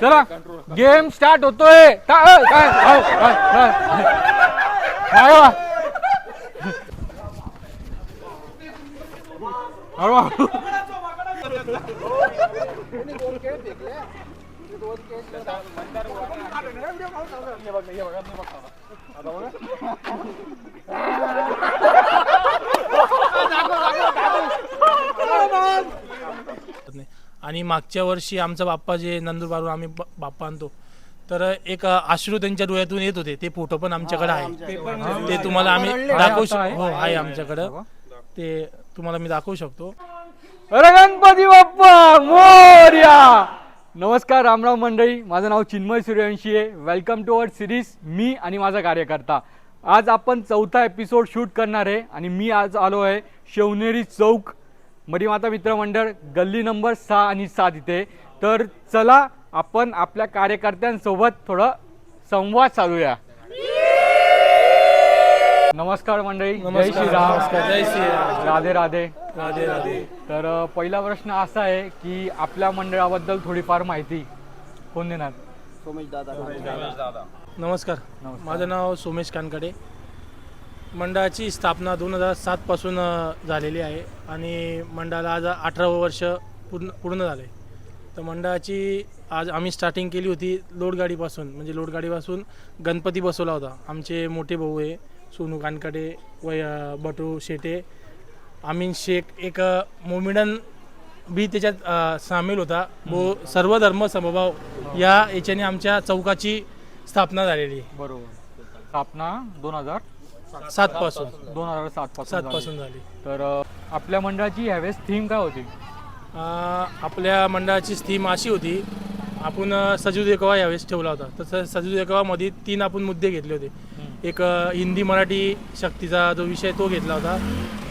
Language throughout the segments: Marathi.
चला गेम स्टार्ट होतोय. टा- काय अ, काय काय काय वा? अरे वा. नाही. आणि मागच्या वर्षी आमचा बाप्पा जे नंदुरबारून आम्ही ब- बाप्पा आणतो तर एक अश्रू त्यांच्या डोळ्यातून येत होते. ते फोटो पण आमच्याकडे आहे ते तुम्हाला आम्ही दाखवू? शकतो हो आहे आमच्याकडं. ते तुम्हाला मी दाखवू शकतो. अरे गणपती बाप्पा मोर्या! नमस्कार रामराव मंडळी. माझं नाव चिन्मय सूर्यवंशी आहे. वेलकम टू अवर सिरीज मी आणि माझा कार्यकर्ता. आज आपण चौथा एपिसोड शूट करणार आहे आणि मी आज आलो आहे शिवनेरी चौक मरीमाता मित्रमंडळ गल्ली नंबर सहा आणि सात इथे. तर चला आपण आपल्या कार्यकर्त्यांसोबत थोडं संवाद साधूया. नमस्कार मंडळी. जय नमस्कार, श्रीराम नमस्कार, जय श्रीराम. राधे राधे. राधे राधे. तर पहिला प्रश्न असा आहे की आपल्या मंडळाबद्दल थोडीफार माहिती कोण देणार? नमस्कार. नमस्कार. माझं नाव सोमेश कानकडे. मंडळाची स्थापना दोन हजार सातपासून झालेली आहे आणि मंडळाला आज अठरावं वर्ष पूर्ण पूर्ण झालं. आहे तर मंडळाची आज आम्ही स्टार्टिंग केली होती लोडगाडीपासून म्हणजे लोडगाडीपासून गणपती बसवला होता. आमचे मोठे भाऊ आहे सोनू कानकडे वय बटू शेटे अमीन शेख एक मोमिडन बी त्याच्यात सामील होता. वो सर्व धर्म समभाव या याच्याने आमच्या चौकाची स्थापना झालेली आहे. बरोबर. स्थापना दोन हजार सात पासून. दोन हजार सात सात पासून पासून झाली. तर अ, आपल्या मंडळाची ह्यावेळेस थीम काय होती? अं, आपल्या मंडळाची थीम अशी होती. आपण अं, सजीव देखावा यावेळेस ठेवला होता. तसं सजीव देखावामध्ये तीन आपण मुद्दे घेतले होते. एक अं, हिंदी मराठी शक्तीचा जो विषय तो घेतला होता.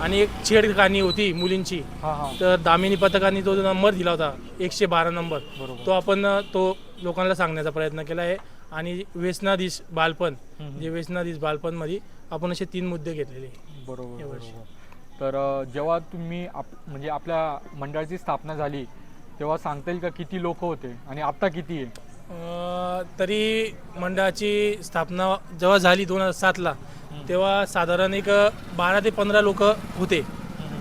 आणि एक छेड कहाणी होती मुलींची. हा हा. तर दामिनी पथकाने तो जो नंबर दिला होता एकशे बारा नंबर बरोबर. तो आपण अं, तो लोकांना सांगण्याचा प्रयत्न केला आहे. आणि व्यसनाधीश बालपण. जे व्यसनाधीश बालपणमध्ये आपण असे तीन मुद्दे घेतलेले. बरोबर यावर्षी. बरोबर तर अ, जेव्हा तुम्ही आप म्हणजे आपल्या मंडळाची स्थापना झाली तेव्हा सांगता येईल का किती लोक होते आणि आता किती आहे अं, तरी मंडळाची स्थापना जेव्हा झाली दोन हजार सातला तेव्हा साधारण एक बारा ते पंधरा लोक होते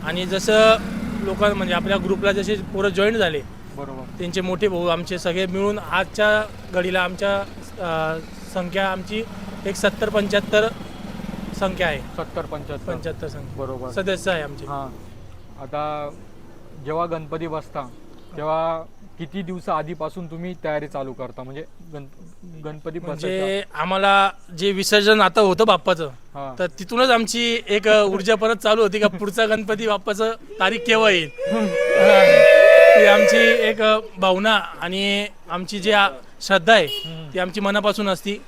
आणि जसं लोक म्हणजे आपल्या ग्रुपला जसे पोरं जॉईन झाले बरोबर त्यांचे मोठे भाऊ आमचे सगळे मिळून आजच्या घडीला आमच्या संख्या आमची एक सत्तर पंच्याहत्तर संख्या आहे. सत्तर पंच्याहत्तर. पंच्याहत्तर संख्या. बरोबर. सदस्य आहे आमचे. हां. आता जेव्हा गणपती बसता तेव्हा किती दिवसा आधीपासून तुम्ही तयारी चालू करता? म्हणजे गण गणपती म्हणजे आम्हाला जे विसर्जन आता होतं बाप्पाचं हां. तर तिथूनच आमची एक ऊर्जा परत चालू होती का पुढचा गणपती बाप्पाचं तारीख केव्हा येईल? ती आमची एक भावना आणि आमची जी आ- श्रद्धा आहे. ती आमची मनापासून असती.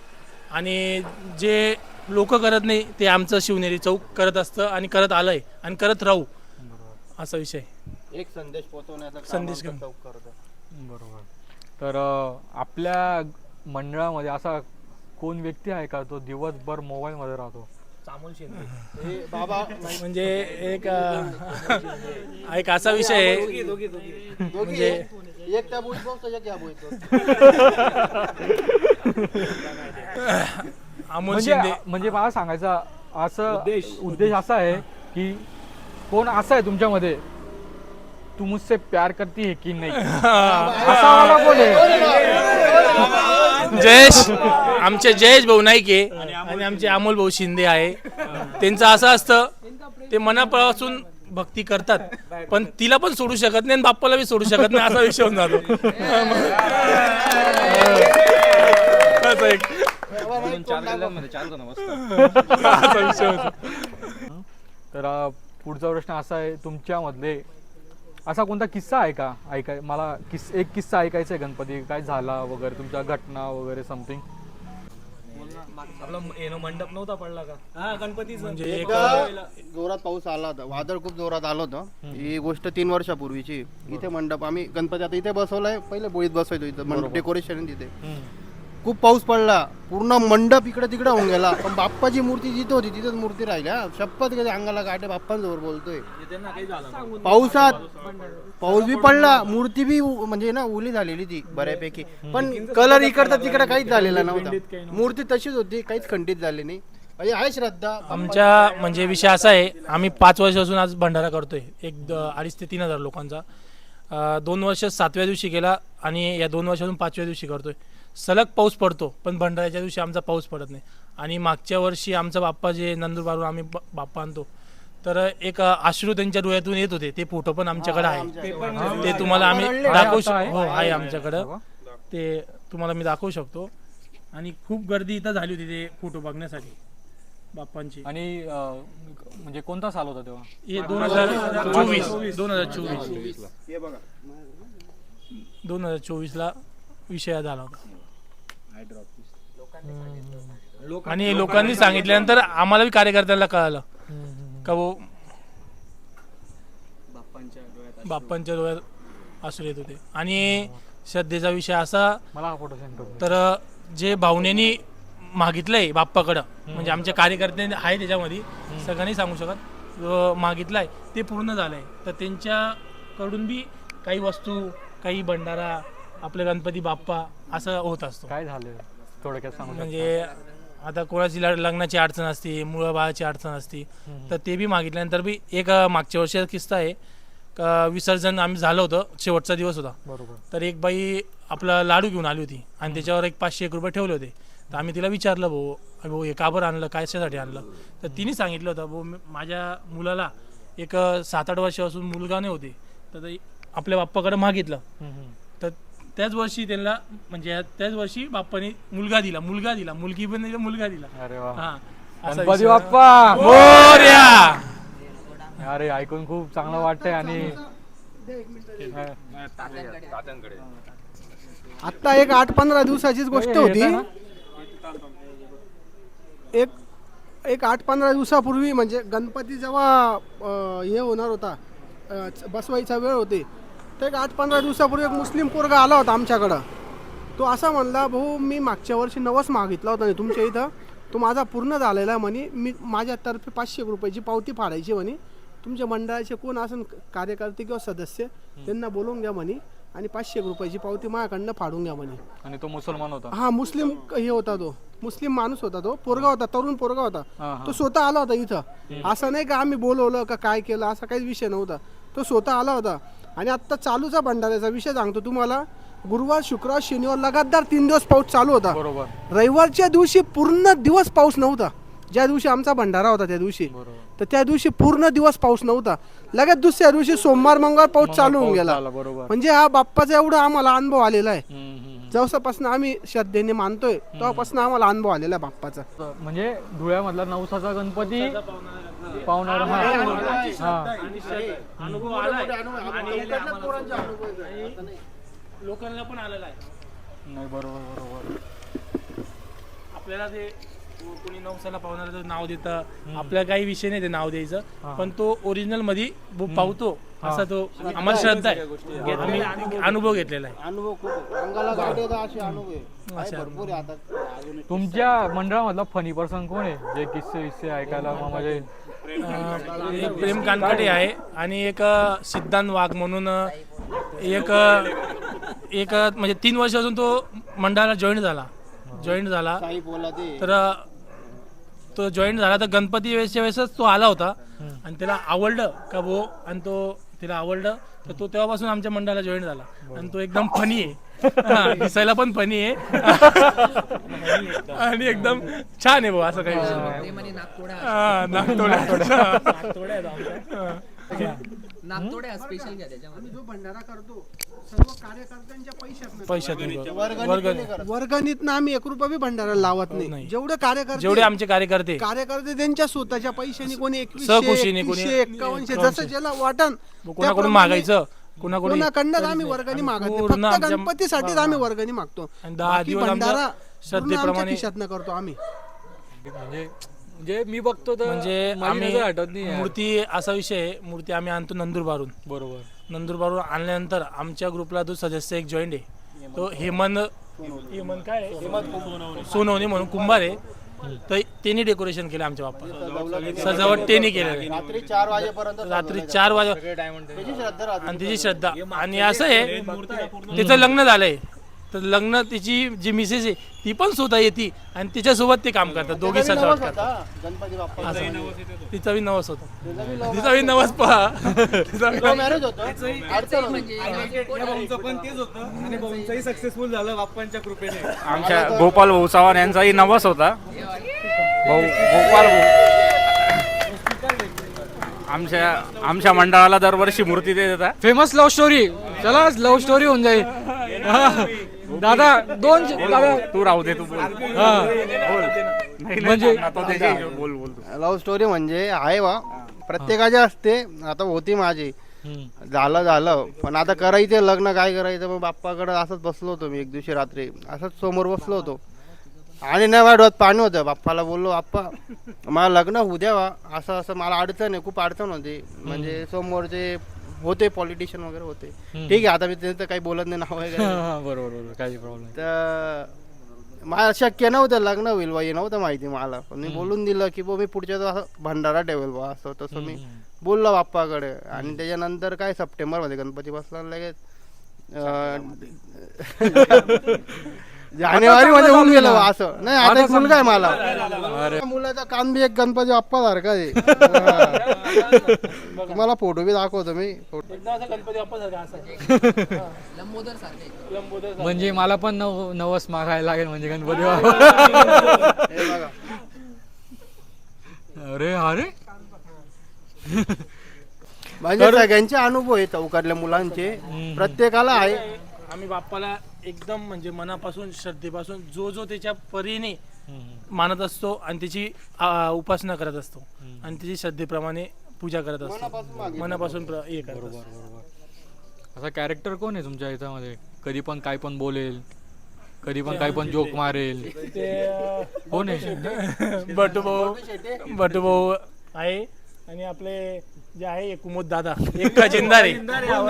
आणि जे लोक करत नाही ते आमचं शिवनेरी चौक करत असतं आणि करत आलंय आणि करत राहू असा विषय एक संदेश पोहोचवण्याचा काम संदेश आमचं घेऊन. चौक करतो बरोबर. तर अं, आपल्या मंडळामध्ये असा कोण व्यक्ती आहे का तो दिवसभर मोबाईलमध्ये राहतो? हे बाबा म्हणजे एक अ, एक असा विषय आहे. दोघी म्हणजे एक त्या बोईत बसतो एक या बोईत बसतो अमोल म्हणजे शिंदे. म्हणजे मला सांगायचा असं उद्देश. असा आहे की कोण असा आहे तुमच्यामध्ये तू मुझसे प्यार करती है की नाही? असा वाला कोण आहे? जयेश आमचे जयेश भाऊ नाईके आणि आमचे अमोल भाऊ शिंदे आहे. त्यांचं असं असतं ते मनापासून भक्ती करतात. पण तिला पण सोडू शकत नाही आणि बाप्पाला बी सोडू शकत नाही असा विषय होऊन जातो. एक. असा विषय होतो. तर पुढचा प्रश्न असा आहे तुमच्यामधले असा कोणता किस्सा आहे का? ऐकाय मला किस एक किस्सा ऐकायचा आहे गणपती. काय झाला वगैरे तुमच्या घटना वगैरे समथिंग मंडप नव्हता पडला का? हा गणपती म्हणजे एकदा जोरात पाऊस आला होता. वादळ खूप जोरात आलं होतं. ही गोष्ट तीन वर्षापूर्वीची. इथे मंडप आम्ही गणपती आता इथे बसवलाय. पहिले बोईत बसवायचो इथं. मंडप डेकोरेशन तिथे. खूप पाऊस पडला. पूर्ण मंडप इकडे तिकडे होऊन गेला. पण बाप्पाची मूर्ती जिथं होती तिथंच मूर्ती राहिल्या शपथ कधी अंगाला काटे बाप्पांजवळ बोलतोय. पावसात पाऊस बी पडला मूर्ती बी म्हणजे ना ओली झालेली ती बऱ्यापैकी. पण कलर इकडचा तिकडे काहीच झालेला नव्हता. मूर्ती तशीच होती काहीच खंडित झाली नाही. म्हणजे आहे श्रद्धा. आमच्या म्हणजे विषय असा आहे आम्ही पाच वर्षापासून आज भंडारा करतोय. एक अडीच ते तीन हजार लोकांचा. दोन वर्ष सातव्या दिवशी गेला आणि या दोन वर्षातून पाचव्या दिवशी करतोय. सलग पाऊस पडतो पण भंडाऱ्याच्या दिवशी आमचा पाऊस पडत नाही. आणि मागच्या वर्षी आमचा बाप्पा जे नंदुरबारहून आम्ही ब- बाप्पा आणतो तर एक अं, अश्रू त्यांच्या डोळ्यातून येत होते. ते फोटो पण आमच्याकडे आहे. ते तुम्हाला आम्ही दाखवू शकतो आहे? हो आहे आमच्याकडं. ते तुम्हाला मी दाखवू शकतो. आणि खूप गर्दी इथं झाली होती ते फोटो बघण्यासाठी बाप्पांची. आणि अं, म्हणजे कोणता साल होता तेव्हा? हे दोन हजार चोवीस. दोन हजार चोवीस. हे बघा. दोन हजार चोवीस ला विषय झाला होता. आणि लोकांनी सांगितल्यानंतर आम्हाला बी कार्यकर्त्यांना कळालं. का वो बाप्पांच्या डोळ्यात असू येत होते. आणि श्रद्धेचा विषय असा मला तर जे भावनेनी मागितलंय बाप्पाकडं म्हणजे आमच्या कार्यकर्ते आहे त्याच्यामध्ये सगळ्यांनी सांगू शकत मागितलंय ते पूर्ण झालंय. तर त्यांच्याकडून बी काही वस्तू काही भंडारा आपले गणपती बाप्पा असं होत असतो. काय झालं? थोडक्यात सांगू? म्हणजे आता कोणाची लग्नाची अडचण असते मुळं बाळाची अडचण असते तर ते बी मागितल्यानंतर बी एक मागच्या वर्षाचा किस्सा आहे. का विसर्जन आम्ही झालं होतं शेवटचा दिवस होता. बरोबर. तर एक बाई आपला लाडू घेऊन आली होती आणि त्याच्यावर एक पाचशे एक रुपये ठेवले होते. तर आम्ही तिला विचारलं भाऊ भाऊ हे का बरं आणलं? कशासाठी आणलं? तर तिने सांगितलं होतं भाऊ माझ्या मुलाला एक सात आठ वर्षापासून मुलगा नाही होते. तर आपल्या बाप्पाकडे मागितलं. त्याच वर्षी त्यांना म्हणजे त्याच वर्षी बाप्पाने मुलगा दिला मुलगा दिला मुलगी पण दिला मुलगा दिला अरे वा हा असा गणपती विषय. बाप्पा मोरया! अरे ऐकून खूप चांगलं वाटतंय आणि आत्ता एक आठ पंधरा दिवसाचीच गोष्ट होती येतं? एक एक आठ पंधरा दिवसापूर्वी म्हणजे गणपती जेव्हा अं, हे होणार होता अं, बसवायचा वेळ होते तर एक आठ पंधरा दिवसापूर्वी एक मुस्लिम पोरगा आला होता आमच्याकडं. तो असा म्हणला भाऊ मी मागच्या वर्षी नवस मागितला होता तुमच्या इथं तो माझा पूर्ण झालेला आहे म्हणे. मी माझ्यातर्फे पाचशे रुपयाची पावती फाडायची म्हणे. तुमच्या मंडळाचे कोण असेल कार्यकर्ते किंवा सदस्य त्यांना बोलवून घ्या म्हणे आणि पाचशे रुपयाची पावती माझ्याकडनं फाडून घ्या म्हणे. आणि तो मुसलमान होता? हा मुस्लिम हे होता तो. मुस्लिम माणूस होता तो. पोरगा होता तरुण पोरगा होता. तो स्वतः आला होता इथं. असं नाही का आम्ही बोलवलं का काय केलं असा काहीच विषय नव्हता. तो स्वतः आला होता. आणि आता चालूचा भंडाऱ्याचा विषय सांगतो तुम्हाला. गुरुवार शुक्रवार शनिवार लगातार तीन दिवस पाऊस चालू होता. बरोबर. रविवारच्या दिवशी पूर्ण दिवस पाऊस नव्हता. ज्या दिवशी आमचा भंडारा होता त्या दिवशी. बरोबर. तर त्या दिवशी पूर्ण दिवस पाऊस नव्हता. लगेच दुसऱ्या दिवशी सोमवार मंगळवार पाऊस चालू होऊन गेला. म्हणजे हा बाप्पाचा एवढा आम्हाला अनुभव आलेला आहे. जवसापासून आम्ही श्रद्धेने मानतोय. तेव्हापासून आम्हाला अनुभव आलेला आहे बाप्पाचा. म्हणजे धुळ्यामधला नवसाचा गणपती पावणार हा. हा. अनुभव आलाय आणि लोकांना पण आलेला आहे. नाही बरोबर बरोबर. आपल्याला ते कोणी नवसाला पावणाऱ्याचं नाव देतं आपल्याला काही विषय नाही ते नाव द्यायचं. पण तो ओरिजिनलमध्ये ब- पावतो. असा तो आम्हाला श्रद्धा आहे. आम्ही अनुभव घेतलेला आहे. अनुभव खूप आहे. अंगाला गाठे तर असे अनुभव आहे. आहे भरपूर आहे आता. अजून तुमच्या मंडळामधला फनी पर्सन कोण आहे? जे किस्से विस्से ऐकायला मग म्हणजे एक प्रेम कानकडे आहे आणि एक सिद्धांत वाघ म्हणून एक एक म्हणजे तीन वर्ष अजून तो मंडळाला जॉईन झाला. जॉईन झाला. तर तो जॉईन झाला तर गणपती वेळेसच्या वेळेसच तो आला होता. आणि त्याला आवडलं का भो? आणि तो तिला आवडलं. तर तो तेव्हापासून आमच्या मंडळाला जॉईन झाला. आणि तो एकदम फनी आहे. हा, दिसायला पण फनी आहे. आणि एकदम छान आहे भाऊ असं काही विषय नाही. हा, नागतोड्या नागतोड्या आहेत आमच्या. हा. नागतोड्या स्पेशल घ्या त्याच्यामध्ये. जो भंडारा करतो सर्व कार्यकर्त्यांच्या पैशात पैशातून वर्गणी वर्ग कोणी करत? वर्गणीतनं आम्ही एक रुपया बी भंडारा लावत नाही. नाही. जेवढे कार्यकर्ते जेवढे आमचे कार्यकर्ते. कार्यकर्ते त्यांच्या स्वतःच्या पैशाने कोणी एकवीसशे सहकुशीने कोणी एकवीसशे एक्कावनशे जसं ज्याला वाटन कोणाकडून त्याप्रमाणे मागायचं? कोणाकडून कोणाकडनं आम्ही वर्गणी मागत नाही. पूर्ण फक्त आमच्या- गणपतीसाठीच आम्ही वर्गणी मागतो. आणि दहा बाकी दिवस भंडारा पूर्ण श्रद्धेप्रमाणे- खिशातनं करतो आम्ही. म्हणजे म्हणजे मी बघतो तर म्हणजे माझी आम्ही नजर हटत नाही यार. मूर्ती असा विषय आहे. मूर्ती आम्ही आणतो नंदुरबारून बरोबर. नंदुरबारून आणल्यानंतर आमच्या ग्रुपला जो सदस्य एक जॉईंट आहे. तो हेमंत हेमंत काय आहे? सोनवणे म्हणून कुंभार आहे. तर त्यांनी डेकोरेशन केलं आमच्या बाप्पा सजावट त्यांनी केलेलं आहे. रात्री चार वाजेपर्यंत रात्री चार वाजे त्याची श्रद्धा राहते आणि तिची श्रद्धा. आणि असं आहे. तिचं लग्न झालंय. तर लग्न तिची जी मिसेस आहे ती पण स्वतः येते आणि तिच्यासोबत ते काम करतात दोघे सजावट नवस करतात होता, गणपती बाप्पा. असं तिचा बी नवस होता. तिचा बी नवस पहा. तिचा बी- मॅरेज होतं. अडचण होती. पण तेच होतं. आणि भाऊंचाही सक्सेसफुल झालं बाप्पांच्या कृपेने. आमच्या गोपाल भाऊ चव्हाण यांचाही नवस होता. भाऊ गोपाल भाऊ. आमच्या आमच्या मंडळाला दरवर्षी मूर्ती देत होता फेमस लव्ह स्टोरी चला लव्ह स्टोरी होऊन जाईल. दादा दोन दादा. तू राहू दे तू बोल. हा. नाही, म्हणजे- नाही, तो त्याच्या- बोल बोल तू. लव्ह स्टोरी म्हणजे आहे बा. प्रत्येकाची असते. आता होती माझी. झालं झालं. पण आता करायचं लग्न काय करायचं? मग बाप्पाकडे असंच बसलो होतो मी एक दिवशी रात्री. असंच समोर बसलो होतो. आणि नाही डोळ्यात पाणी होतं. बाप्पाला बोललो बाप्पा मला लग्न होऊ द्यावा असं असं मला अडचण आहे. खूप अडचण होती. म्हणजे समोरचे होते पॉलिटिशियन वगैरे होते. ठीक आहे आता मी त्यांचं काही बोलत नाही नाव वगैरे. हा, बरोबर बरोबर काही प्रॉब्लेम तर मला शक्य नव्हतं लग्न होईल बा हे नव्हतं माहिती मला. पण मी बोलून दिलं की बा मी पुढच्या असं भंडारा ठेवेल बा असं तसं मी बोललो बाप्पाकडे. आणि त्याच्यानंतर काय सप्टेंबरमध्ये गणपती बसला लगेच जानेवारी मध्ये होऊन गेलं बा असं. नाही आता एक मुलगा आहे मला. मुलाचा कान बी एक गणपती बाप्पा सारखा आहे हा. तुम्हाला फोटो बी दाखवतो मी. फोटो. एकदा असा गणपती बाप्पा सारखा असा. लंबोदर सारखे लंबोदर म्हणजे मला पण नव नवस मागायला लागेल म्हणजे गणपती हे. बघा. अरे अरे. म्हणजे सगळ्यांचे अनुभव आहे चौकातल्या मुलांचे. प्रत्येकाला आहे. आम्ही बाप्पाला एकदम म्हणजे मनापासून श्रद्धेपासून जो जो त्याच्या परीने मानत असतो आणि त्याची आ, उपासना करत असतो. आणि त्याची श्रद्धेप्रमाणे पूजा करत असतो. मनापासून प्र- हे करत असतो. असा कॅरेक्टर कोण आहे तुमच्या याच्यामध्ये? कधी पण काय पण बोलेल कधी पण काय पण जोक मारेल. ते अं, कोण आहे? बटू भाऊ. बटू भाऊ आहे. आणि आपले जे आहे कुमोद दादा. एक खजिनदार आहे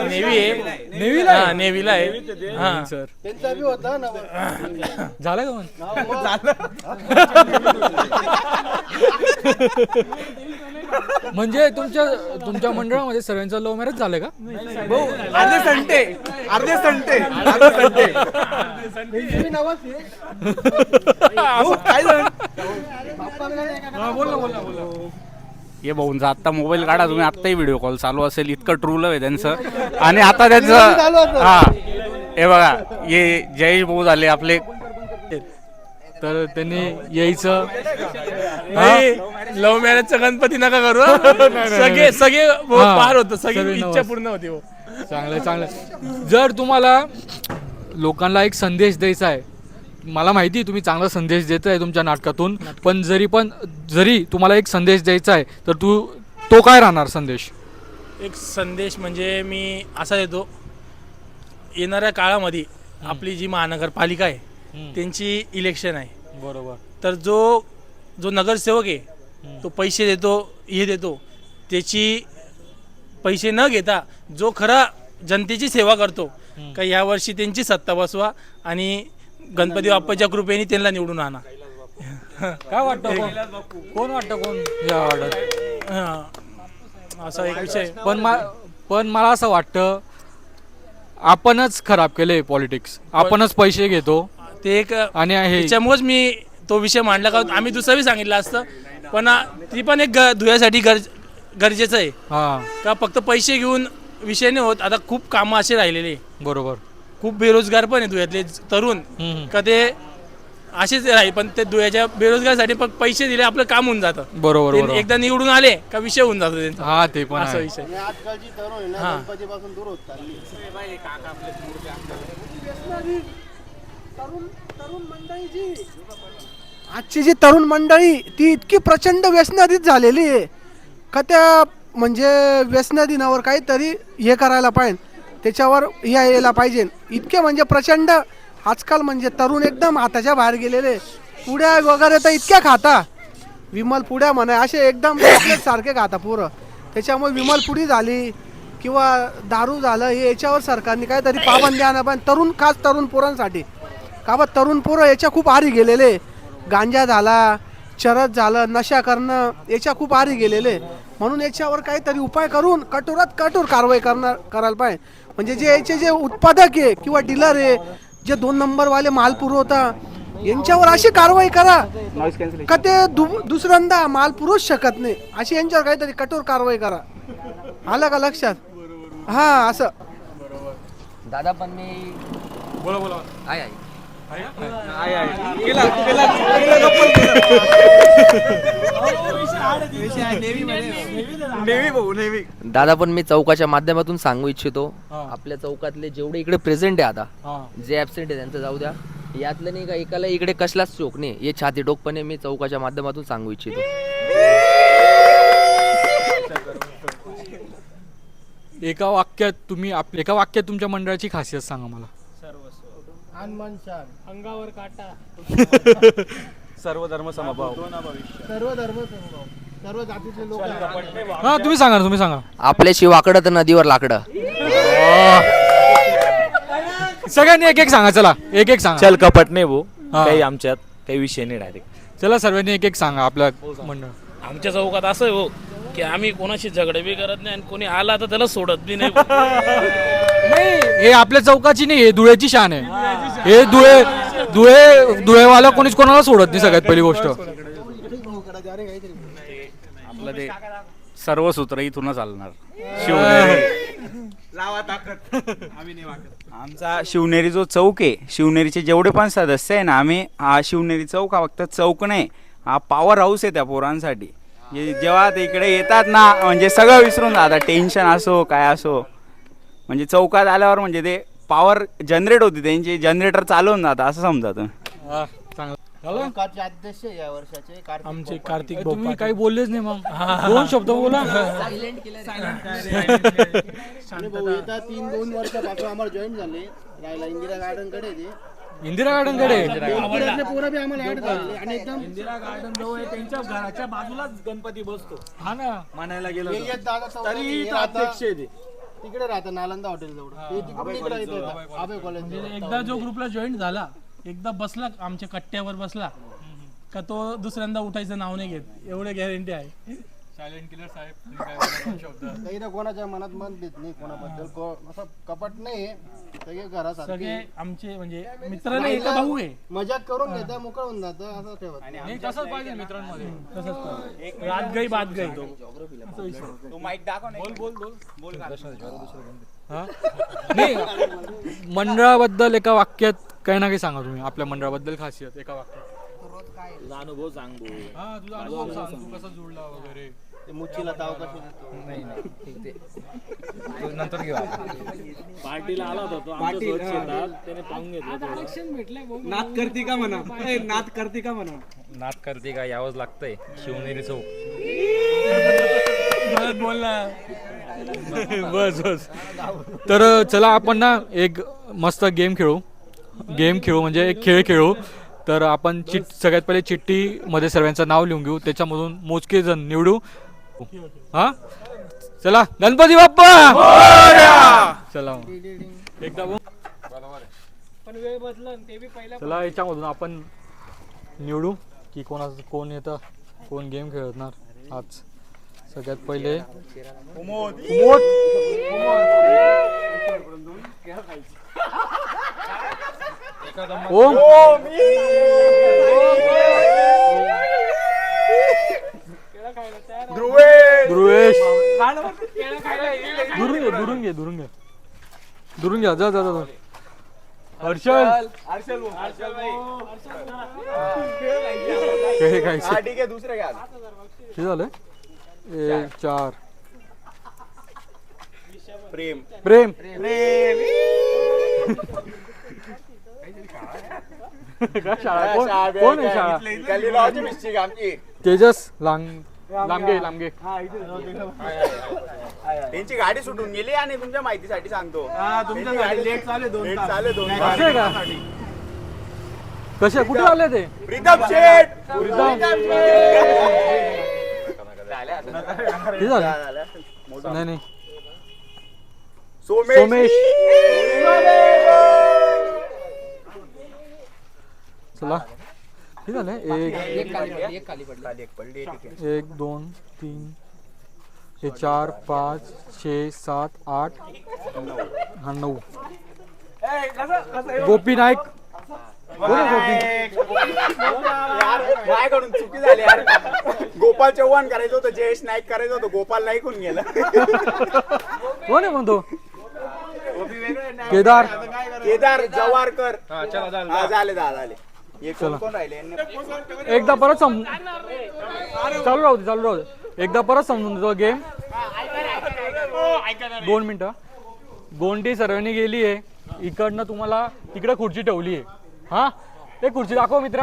नेव्ही आहे. नेव्हीला आहे? हा नेव्हीला आहे. हा. सर. त्यांचा बी होता ना. झालं का म्हणजे तुमच्या तुमच्या मंडळामध्ये सर्वांचं लव्ह मॅरेज झालं का? अर्धे संटे अर्धे संटे अर्धे संटे ये भाऊंचा आत्ता मोबाईल काढा तुम्ही आत्ताही व्हिडिओ कॉल चालू असेल. इतकं ट्रूल आहे त्यांचं. आणि आता त्यांचं हा. हे बघा ये जयेश भाऊ झाले आपले. तर त्यांनी यायचं. लव्ह मॅरेजचा गणपती नका करू. सगळे सगळे. पार होतं सगळे इच्छा. पूर्ण होती हो चांगलं चांगलं जर तुम्हाला लोकांना एक संदेश द्यायचा आहे मला माहिती आहे तुम्ही चांगला संदेश देत आहे तुमच्या नाटकातून पण जरी पण जरी तुम्हाला एक संदेश द्यायचा आहे तर तू तो काय राहणार संदेश? एक संदेश म्हणजे मी असा देतो येणाऱ्या काळामध्ये आपली जी महानगरपालिका आहे त्यांची इलेक्शन आहे. बरोबर. तर जो जो नगरसेवक आहे तो पैसे देतो हे देतो. त्याची पैसे न घेता जो खरा जनतेची सेवा करतो का यावर्षी त्यांची सत्ता बसवा आणि गणपती बाप्पाच्या कृपेने त्यांना निवडून आणा. काय वाटतं कोण? कोण वाटतं कोण? या वाटत हा. असा एक विषय. पण मा पण मला असं वाटतं आपणच खराब केले पॉलिटिक्स आपणच पैसे घेतो. ते एक आणि हे त्याच्यामुळेच मी तो विषय मांडला का आम्ही दुसरं बी सांगितलं असतं. पण आ, ती पण एक ग- धुयासाठी गरज गरजेचं आहे. हा. का फक्त पैसे घेऊन विषय नाही होत आता खूप कामं असे राहिलेले. आहे. बरोबर. खूप बेरोजगार पण आहे धुयातले तरुण. का ते असेच राहील पण ते धुयाच्या बेरोजगारसाठी पण पैसे दिले आपलं काम होऊन जातं. बरोबर ते बरोबर. एकदा निवडून आले का विषय होऊन जातो त्यांचा. हा ते पण असा आहे. विषय. आणि आजकालची तरुण आहे ना हा. गणपतीपासून दूर होत चालली तरुण तरुण मंडळी जी आजची जी तरुण मंडळी ती इतकी प्रचंड व्यसनाधीत झालेली आहे. का त्या म्हणजे व्यसनाधीनावर काहीतरी हे करायला पाहिजे. त्याच्यावर हे यायला पाहिजे. इतके म्हणजे प्रचंड. आजकाल म्हणजे तरुण एकदम हाताच्या बाहेर गेलेले. पुड्या वगैरे तर इतक्या खाता. विमल पुड्या म्हणा असे एकदम सारखे खाता पोरं. त्याच्यामुळे विमल पुडी झाली किंवा दारू झालं हे याच्यावर सरकारने काहीतरी पाबंदी आणा पण तरुण खास तरुण पोरांसाठी. का बा तरुण पोरं याच्या खूप आरी गेलेले. गांजा झाला चरत झालं नशा करणं याच्या खूप आरी गेलेले. म्हणून याच्यावर काहीतरी उपाय करून कठोरात कठोर कारवाई करणार करायला पाहिजे. म्हणजे जे याचे जे उत्पादक आहे किंवा डीलर आहे जे दोन नंबरवाले माल पुरवता यांच्यावर अशी कारवाई करा का ते दु- दुसऱ्यांदा माल पुरवूच शकत नाही. अशी यांच्यावर काहीतरी कठोर कारवाई करा. आलं का लक्षात? हा असं. दादा पण मी बोला बोला. आहे आहे दादा पण मी चौकाच्या माध्यमातून सांगू इच्छितो. आपल्या चौकातले जेवढे इकडे प्रेझेंट आहे आता जे ऍबसेंट आहे त्यांचं जाऊ द्या. यातलं नाही का एकाला इकडे कसलाच चोक नाही. हे छाती टोकपणे मी चौकाच्या माध्यमातून सांगू इच्छितो. एका वाक्यात तुम्ही आप एका वाक्यात तुमच्या मंडळाची खासियत सांगा मला. सर्व धर्म समभाव. सर्व धर्म सर्व जातीचे लोक हा तुम्ही सांगा ना, तुम्ही सांगा. आपल्याशी वाकडं तर नदीवर लाकडं. सगळ्यांनी एक एक सांगा चला. एक एक सांगा. चल कपट नाही भाऊ हा. काही आमच्यात काही विषय नाही डायरेक्ट चला सर्वांनी एक एक सांगा आपल्या मंडळ आमच्या चौकात असं आहे हो की आम्ही कोणाशी झगडे बी करत नाही आणि कोणी आला तर त्याला सोडत बी नाही हे आपल्या चौकाची नाही हे धुळ्याची शान आहे. हे धुळे धुळे धुळेवाला कोणीच कोणाला सोडत नाही सगळ्यात पहिली गोष्ट. आपलं ते सर्व सूत्र इथूनच चालणार. शिवनेरी. आमचा शिवनेरी जो चौक आहे शिवनेरीचे जेवढे पण सदस्य आहे ना आम्ही हा शिवनेरी चौक हा फक्त चौक नाही हा पॉवर हाऊस आहे त्या पोरांसाठी. जे जेव्हा ते इकडे येतात ना म्हणजे सगळं विसरून जातात. टेन्शन असो काय असो. म्हणजे चौकात आल्यावर म्हणजे ते पॉवर जनरेट होती त्यांची जनरेटर चालवून जातं असं समजा तुम्ही हा, चांगलं. झालं? अध्यक्ष या वर्षाचे कार्तिक आमचे. कार्तिक तुम्ही. काही बोललेच नाही मग. दोन शब्द बोला. आणि भाऊ येतात तीन दोन वर्षापासून आम्हाला जॉईन झाले. राहिला इंदिरा गार्डनकडे ते. इंदिरा गार्डन. कडे इकडे पोरं बी आम्हाला ऍड झाले. आणि एकदम इंदिरा गार्डन जवळ आहे, त्यांच्या घराच्या बाजूलाच गणपती बसतो. हा ना? म्हणायला गेलो येत दादा चौकात, तरी हे अध्यक्ष आहे ते. तिकडे राहतं नालंदा हॉटेल जवळ. म्हणजे एकदा जो ग्रुपला जॉईन झाला एकदा बसला आमच्या कट्ट्यावर बसला का तो दुसऱ्यांदा उठायचं नाव नाही घेत. एवढे गॅरंटी आहे. सायलेंट किलर साहेब तुम्ही काय बोलता? दोन शब्द? काही ना कोणाच्या मनात मन देत नाही कोणाबद्दल. को- असं कपट नाही. सगळे घरासारखे. सगळे आमचे म्हणजे मित्र नाही एका भाऊ आहे. मजाक करून घेता मोकळ होऊन जातं असं ठेवत नाही. नाही तसंच पाहिजे मित्रांमध्ये. तसंच. रात गई बात गई. तो माईक दाखव बोल बोल बोल. हा? नाही मंडळाबद्दल एका वाक्यात काही ना काही सांगा तुम्ही. आपल्या मंडळाबद्दल खासियत एका वाक्यात. अनुभव सांगू हा तुझा अनुभव सांग. तू कसा जुळला वगैरे? ते मुचीला ताव कशी देतो पार्टीला आला होता तो आमच्यासोबत शेतात. त्याने पाहून घेतलं नात करते का म्हणा? नात करते का म्हणा? नात करते का? यावंच लागतंय. शिवनेरी चौक. बोलला बस बस. तर चला आपण ना एक मस्त गेम खेळू. गेम खेळू म्हणजे एक खेळ खेळू. तर आपण चिट सगळ्यात पहिले चिठ्ठीमध्ये सर्वांचं नाव लिहून घेऊ. त्याच्यामधून मोजके जण निवडू. हा? चला गणपती बाप्पा! चला मग. एकदा. चला याच्यामधून आपण निवडू की कोणाचं कोण येतं कोण गेम खेळणार आज. सगळ्यात पहिले. ओम. ध्रुवेश दुरून घे दुरून घे दुरून घे दुरून घ्या जा जा जा जा. हर्षल हे काय ठीक आहे दुसरं घ्या किती झालं एक चार प्रेम प्रेम काय शाळा कोण- कोण आहे शाळा तेजस लांग लांबगे लांबगे. त्यांची गाडी सुटून गेली आणि तुमच्या माहितीसाठी सांगतो. तुमच्या गाडी लेट चालू दोन चालू दोन असं आहे का? कसे कुठे आले ते? प्रीतम शेठ. झाले नाही नाही. सोमेश. सोमेश. चला. किती झाले एक एक खाली पडली एक खाली पडली. एक दोन तीन हे चार पाच छे सात आठ हा नऊ. गोपी नाईक. कोण आहे गोपी. माझ्याकडून चुकी झाली यार. गोपाल चव्हाण करायचं होतं जयेश नाईक करायचं होतं गोपाल नाईक होऊन गेलं. कोण आहे म्हणतो केदार. केदार जवारकर. हा, झाले दहा झाले. चला एकदा परत सम चालू राहू दे चालू राहू दे. एकदा परत समजून देतो गेम दोन मिनिटं. गोंडी सर्वांनी गेली आहे. इकडनं तुम्हाला तिकडे खुर्ची ठेवली आहे. हा? ते खुर्ची दाखव मित्रा.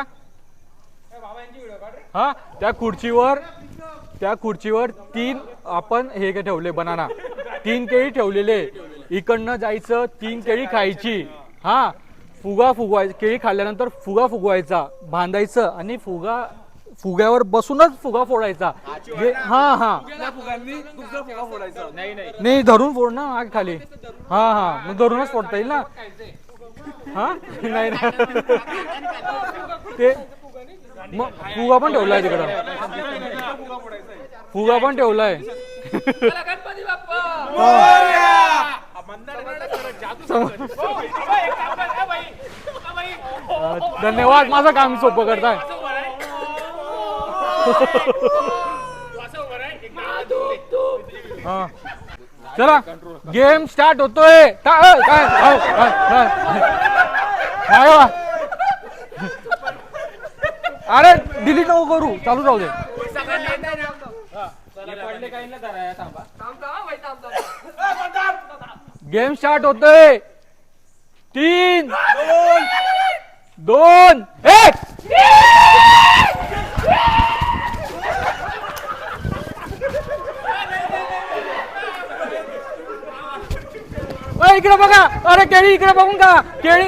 हा? त्या खुर्चीवर त्या खुर्चीवर तीन आपण हे काय ठेवले बनाना. तीन केळी ठेवलेले. इकडनं जायचं तीन केळी खायची. हा? फुगा फुगवाय केळी खाल्ल्यानंतर फुगा फुगवायचा बांधायचं आणि फुगा फुग्यावर बसूनच फुगा फोडायचा. जे- हा हा नाही धरून फोड ना आग खाली. हा हा. मग धरूनच फोडता येईल ना? हा? नाही ते मग फुगा पण ठेवलाय तिकडं. फुगा पण ठेवलाय. धन्यवाद माझं काम सोपं करताय. हा. चला गेम स्टार्ट होतोय. काय? काय काय काय वा? अरे डिलीट नको करू. चालू राहू दे. गेम स्टार्ट होतोय. तीन दोन एक. इकडे बघा. अरे केळी इकडे बघून का केळी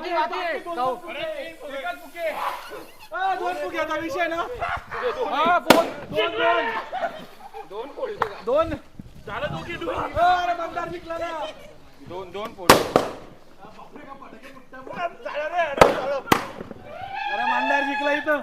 बाकी बाकी जाऊ. हा, दोन दोन दोन दोन. दोन दोन. फोटो अरे मांडार जिंकला इथं.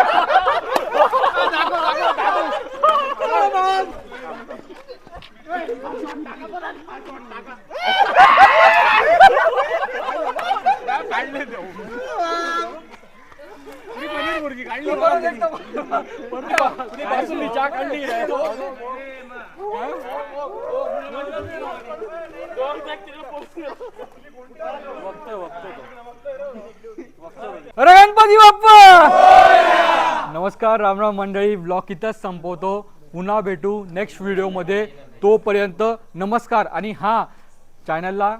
अरे गणपती बाप्पा! नमस्कार रामराम मंडळी ब्लॉक इथंच संपवतो. पुन्हा भेटू नेक्स्ट व्हिडिओमध्ये तोपर्यंत नमस्कार आणि हां चॅनलला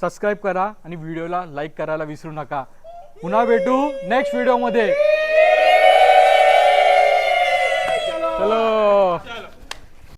सबस्क्राईब करा आणि व्हिडिओला लाईक करायला विसरू नका. पुन्हा भेटू नेक्स्ट व्हिडिओमध्ये चलो.